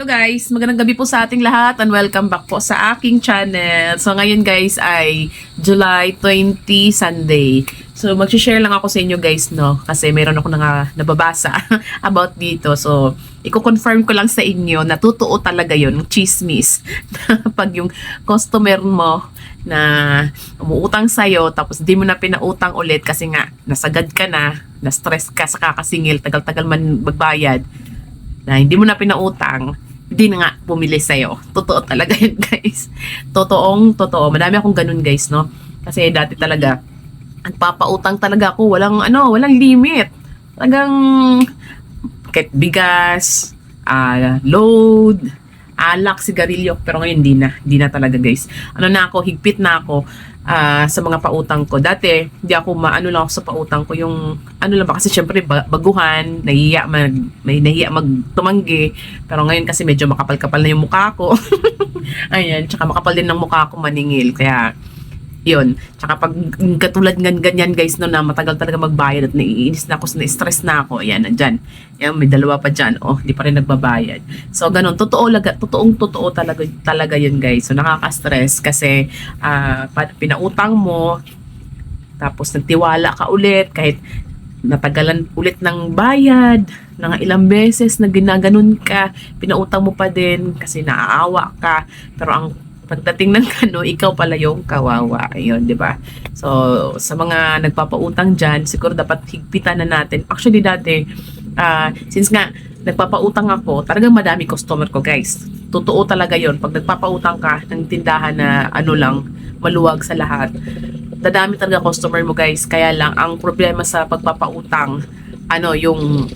So guys, magandang gabi po sa ating lahat and welcome back po sa aking channel. So ngayon guys ay July 20 Sunday. So mag-share lang ako sa inyo guys no kasi mayroon ako na nababasa about dito. So i-confirm ko lang sa inyo na totoo talaga yon chismis. Pag yung customer mo na umuutang sa'yo tapos di mo na pinautang ulit kasi nga nasagad ka na, na-stress ka sa kakasingil, tagal-tagal man magbayad na hindi mo na pinautang, hindi na nga bumili sa'yo. Totoo talaga yun, guys. Totoong, totoo. Madami akong ganun, guys, no? Kasi dati talaga, nagpapautang talaga ako. Walang, ano, walang limit. Talagang, kahit bigas, ah, load, alak, sigarilyo. Pero ngayon, hindi na. Hindi na talaga, guys. Ano na ako, higpit na ako ah, sa mga pautang ko. Dati, hindi ako maano lang ako sa pautang ko. Yung, ano lang ba, kasi syempre, ba- baguhan, nahiya mag, may nahiya magtumanggi. Pero ngayon kasi medyo makapal-kapal na yung mukha ko. Ayan, tsaka makapal din ng mukha ko maningil. Kaya, yun. Tsaka pag katulad ng ganyan guys no na matagal talaga magbayad at naiinis na ako, na-stress na ako. Ayan, nandyan. Ayan, may dalawa pa dyan. Oh, di pa rin nagbabayad. So, ganun. Totoo, laga, totoong totoo talaga, talaga yun guys. So, nakaka-stress kasi pa- pinautang mo, tapos nagtiwala ka ulit kahit natagalan ulit ng bayad ng ilang beses na ginaganon ka, pinautang mo pa din kasi naaawa ka. Pero ang pagdating ng kano, ikaw pala yung kawawa. Ayun, di ba? So, sa mga nagpapautang dyan, siguro dapat higpitan na natin. Actually, dati, ah, since nga, nagpapautang ako, talagang madami customer ko, guys. Totoo talaga yon Pag nagpapautang ka ng tindahan na ano lang, maluwag sa lahat, dadami talaga customer mo, guys. Kaya lang, ang problema sa pagpapautang, ano, yung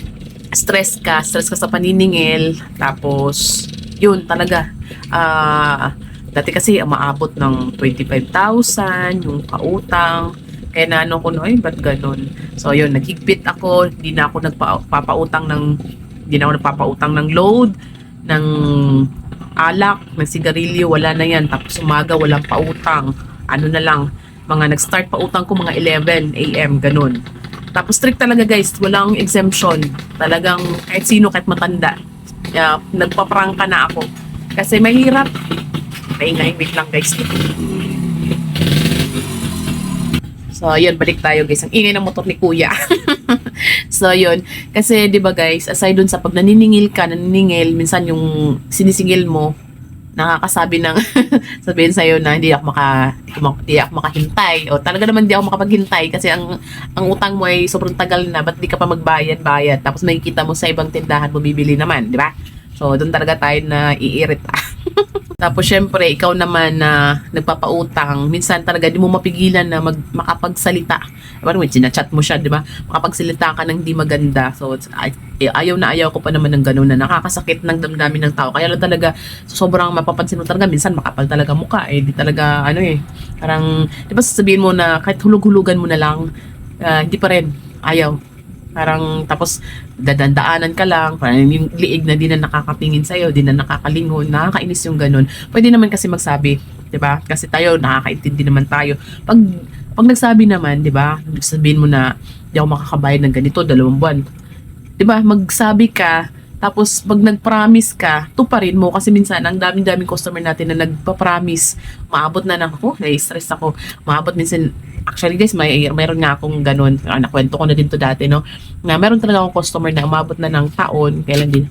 stress ka, stress ka sa paniningil, tapos, yun, talaga, ah, Dati kasi umaabot ng 25,000 yung kautang. Kaya naano ko no, ay ba't ganun? So yun, naghigpit ako, hindi na ako nagpapautang ng hindi na ako nagpapautang ng load, ng alak, ng sigarilyo, wala na yan. Tapos umaga, walang pautang. Ano na lang, mga nag-start pautang ko mga 11 a.m. ganun. Tapos strict talaga guys, walang exemption. Talagang kahit sino, kahit matanda. Yeah, nagpaprangka na ako. Kasi mahirap, Paingay, wait lang guys. So, yun, balik tayo guys. Ang ingay ng motor ni kuya. so, yun. Kasi, di ba guys, aside dun sa pag naniningil ka, naniningil, minsan yung sinisingil mo, nakakasabi ng sabihin sa'yo na hindi ako maka hindi ako, makahintay o talaga naman hindi ako makapaghintay kasi ang ang utang mo ay sobrang tagal na ba't di ka pa magbayad bayad tapos makikita mo sa ibang tindahan bumibili naman di ba so doon talaga tayo na iirita tapos syempre, ikaw naman na nagpapautang, minsan talaga di mo mapigilan na mag, makapagsalita. Parang may chat mo siya, di ba? Makapagsalita ka ng di maganda. So, ay, eh, ayaw na ayaw ko pa naman ng ganun na nakakasakit ng damdamin ng tao. Kaya lang talaga, sobrang mapapansin mo talaga, minsan makapal talaga mukha eh. Di talaga, ano eh, parang, di ba sasabihin mo na kahit hulug-hulugan mo na lang, ah, hindi pa rin, ayaw. Parang tapos dadandaanan ka lang, parang yung liig na di na nakakatingin sa'yo, di na nakakalingon, nakakainis yung ganun. Pwede naman kasi magsabi, di ba? Kasi tayo, nakakaintindi naman tayo. Pag, pag nagsabi naman, di ba, sabihin mo na, di ako makakabayad ng ganito, dalawang buwan. Di ba, magsabi ka, tapos pag nag-promise ka, tuparin mo kasi minsan ang daming-daming customer natin na nagpa-promise, maabot na ng ako, nai-stress ako, maabot minsan Actually guys, may mayroon nga akong ganun. Ah, nakwento ko na din to dati, no? Na meron talaga akong customer na umabot na ng taon, kailan din.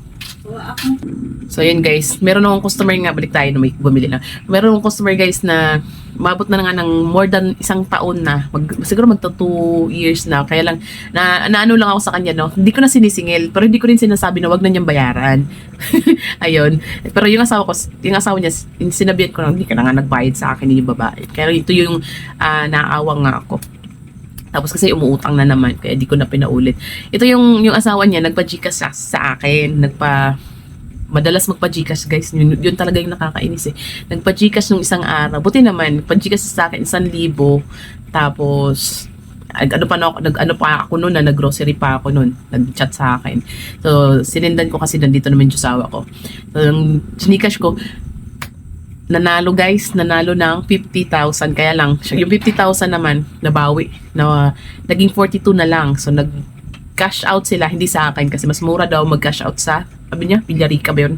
So yun guys, meron akong customer nga, balik tayo na may bumili na. Meron akong customer guys na umabot na nga ng more than isang taon na. Mag, siguro magta 2 years na. Kaya lang, na, naano lang ako sa kanya, no? Hindi ko na sinisingil, pero hindi ko rin sinasabi na wag na niyang bayaran. Ayun. Pero yung asawa ko, yung asawa niya, sinabihan ko na, hindi ka na nga nagbayad sa akin yung babae. Kaya ito yung ah, naawa nga ako. Tapos kasi umuutang na naman, kaya di ko na pinaulit. Ito yung, yung asawa niya, nagpa-gcash sa, sa akin, nagpa, madalas magpa-gcash guys, yun, yun talaga yung nakakainis eh. Nagpa-gcash nung isang araw, buti naman, nagpa-gcash sa akin isang libo, tapos, ano pa na ako, nag, ano pa ako noon na nag-grocery pa ako noon, nag-chat sa akin. So, sinindan ko kasi nandito naman yung asawa ko. So, yung sinikash ko, nanalo guys, nanalo ng 50,000 kaya lang, yung 50,000 naman nabawi na naging 42 na lang. So nag cash out sila hindi sa akin kasi mas mura daw mag cash out sa sabi niya, Villarica ba yun?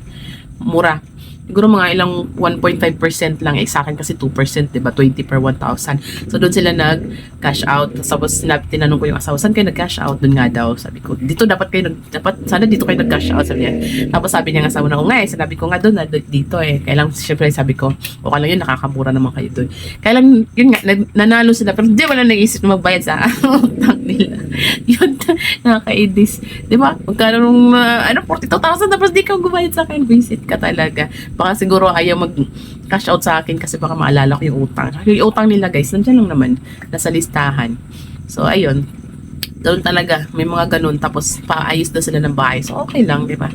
mura. Siguro mga ilang 1.5% lang eh sa akin kasi 2%, 'di ba? 20 per 1,000. So doon sila nag-cash out. Tapos sinabi, tinanong ko yung asawa, saan kayo nag-cash out? Doon nga daw. Sabi ko, dito dapat kayo nag dapat sana dito kayo nag-cash out sabi niya. Tapos sabi niya nga asawa na ko nga eh, sinabi ko nga doon na dito eh. Kaya lang syempre sabi ko, okay lang yun, nakakamura naman kayo doon. Kaya lang yun nga nag- nanalo sila pero hindi wala naisip na magbayad sa utang nila. yun nakakaidis. 'Di ba? Magkano nung uh, ano 42,000 tapos di ka gumayad sa akin, visit ka talaga baka siguro ayaw mag cash out sa akin kasi baka maalala ko yung utang. Yung utang nila guys, nandiyan lang naman, nasa listahan. So, ayun. Doon talaga, may mga ganun. Tapos, paayos na sila ng bahay. So, okay lang, di ba?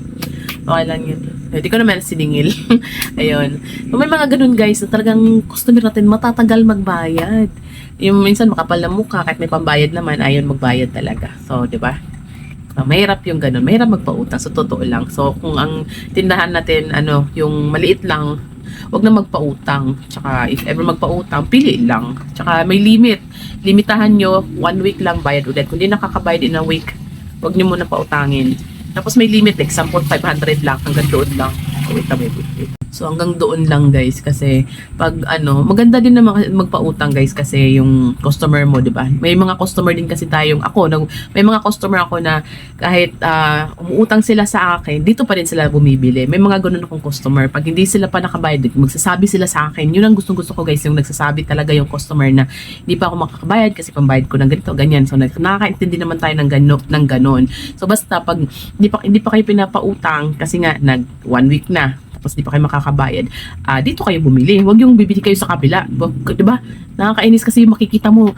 Okay lang yun. Hindi ko naman siningil. ayun. May mga ganun guys, na talagang customer natin matatagal magbayad. Yung minsan makapal na mukha, kahit may pambayad naman, ayun magbayad talaga. So, di ba? So, mahirap yung ganun. Mahirap magpautang. So, totoo lang. So, kung ang tindahan natin, ano, yung maliit lang, wag na magpautang. Tsaka, if ever magpautang, pili lang. Tsaka, may limit. Limitahan nyo, one week lang bayad ulit. Kung di nakakabayad in a week, wag nyo muna pautangin. Tapos, may limit. Example, 500 lang. Hanggang doon lang. Oh, wait, wait, wait. So, hanggang doon lang, guys. Kasi, pag, ano, maganda din na mag- magpautang, guys. Kasi, yung customer mo, di ba? May mga customer din kasi tayong, ako, nag, may mga customer ako na kahit ah, umuutang sila sa akin, dito pa rin sila bumibili. May mga ganun akong customer. Pag hindi sila pa nakabayad, magsasabi sila sa akin. Yun ang gustong gusto ko guys, yung nagsasabi talaga yung customer na hindi pa ako makakabayad kasi pambayad ko ng ganito, ganyan. So nakakaintindi naman tayo ng, gano, ng ganun. So basta pag hindi pa, hindi pa kayo pinapautang kasi nga nag one week na, tapos di pa kayo makakabayad, ah dito kayo bumili. Huwag yung bibili kayo sa kabila. Wag- Di ba? Nakakainis kasi makikita mo,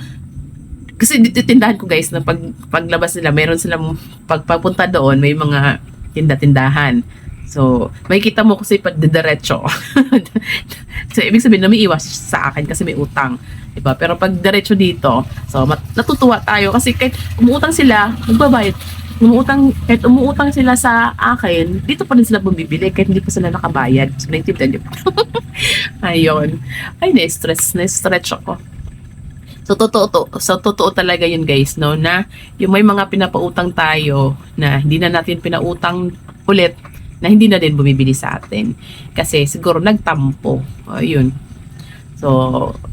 kasi tindahan ko guys na pag paglabas nila meron silang pag pagpunta doon may mga tinda-tindahan. So, makikita mo kasi pag diretso. so, ibig sabihin na sa akin kasi may utang. Diba? Pero pag diretso dito, so natutuwa tayo kasi kahit umuutang sila, magbabayad. Umuutang, kahit umuutang sila sa akin, dito pa rin sila bumibili kahit hindi pa sila nakabayad. So, naintindihan niyo. Ayun. Ay, na-stress. Na-stretch ako. So totoo to, so totoo talaga yun guys no na yung may mga pinapautang tayo na hindi na natin pinautang ulit na hindi na din bumibili sa atin kasi siguro nagtampo. Ayun. So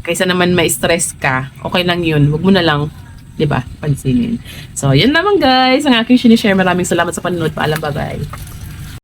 kaysa naman ma-stress ka, okay lang yun. Huwag mo na lang 'di ba? Pansinin. So, yun naman guys, ang aking sinishare. Maraming salamat sa panonood. Paalam, bye-bye.